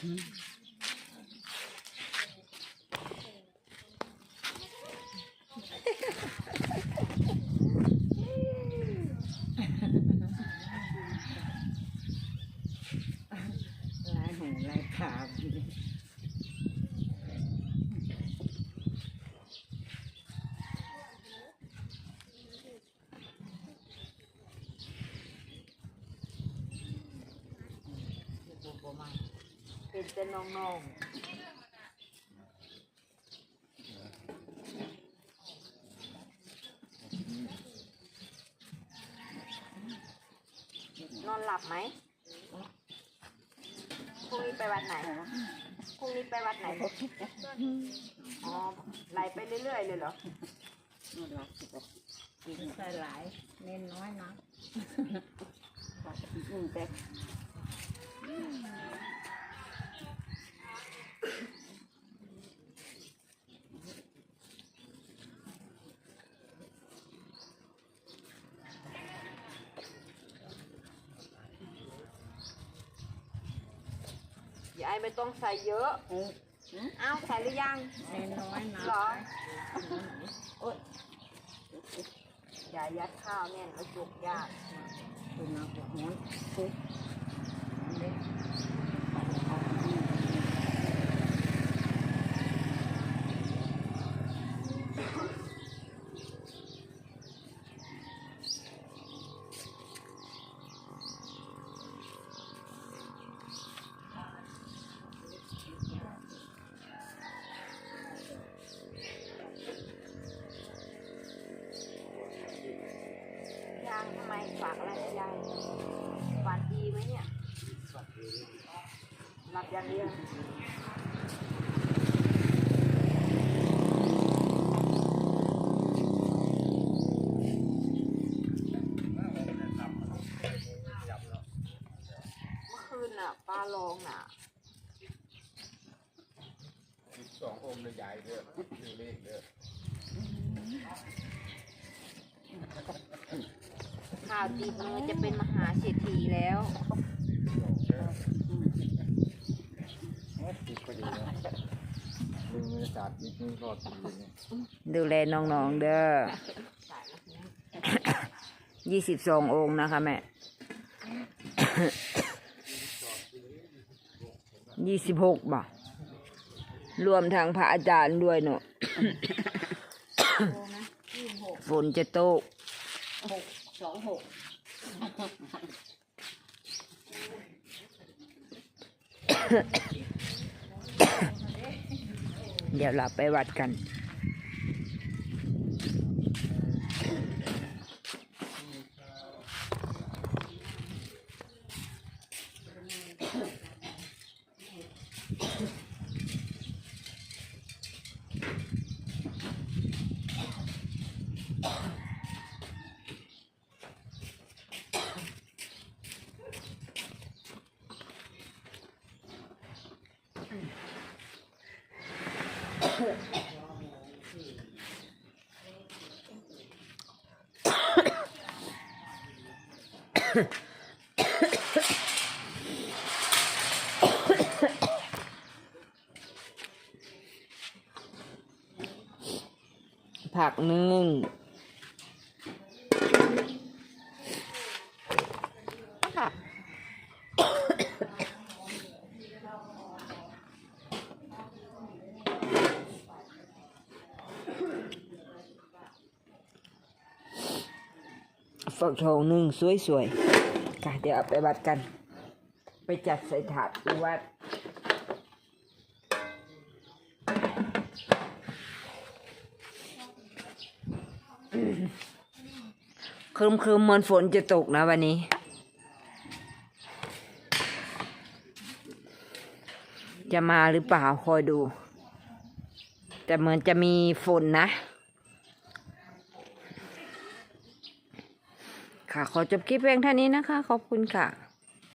ลายหูลายขาบ เป็นแต่น้องๆ นอนหลับไหมพรุ่งนี้ไปวัดไหนพรุ่งนี้ไปวัดไหน อ๋อไล่ไปเรื่อยๆเลยเหรอนอนหลับสิบกินใส่หลายเน้นน้อยนะอืมแต่ ยายไม่ต้องใส่เยอะ เอออ้าวใส่หรือยังเน้นน้อยนะเหรอโอ๊ยอย่ายัดข้าวแน่นแล้วจุกยากคุณน้ำหัวหอนปุ๊บเด็ก ยางทำไม ฝากอะไรยายฝันดีไหมเนี่ยหลับอย่างเดียวเมื่อคืนน่ะปลาลองน่ะสิบสององค์เลยใหญ่เด้อชื่อเลขเด้อ ข่าวติดมือจะเป็นมหาเศรษฐีแล้วสองเด้อติดพอดีนะดึงมือศาสตร์นิดนึงก็ติดอยู่เนี่ยดูแลน้องๆเด้อยี่สิบสององค์นะคะแม่ยี่สิบหกบ่รวมทางพระอาจารย์ด้วยเนอะฝนจะตกหก สองหกเดี๋ยวเราไปวัดกัน ผักนึ่ง ฝักทองนึ่งสวยๆค่ะเดี๋ยวเอาไปวัดกัน ไปจัดใส่ถาดที่วัดคืมคืมๆเหมือนฝนจะตกนะวันนี้ จะมาหรือเปล่าคอยดู แต่เหมือนจะมีฝนนะ ค่ะ ขอจบคลิปเพียงเท่านี้นะคะ ขอบคุณค่ะ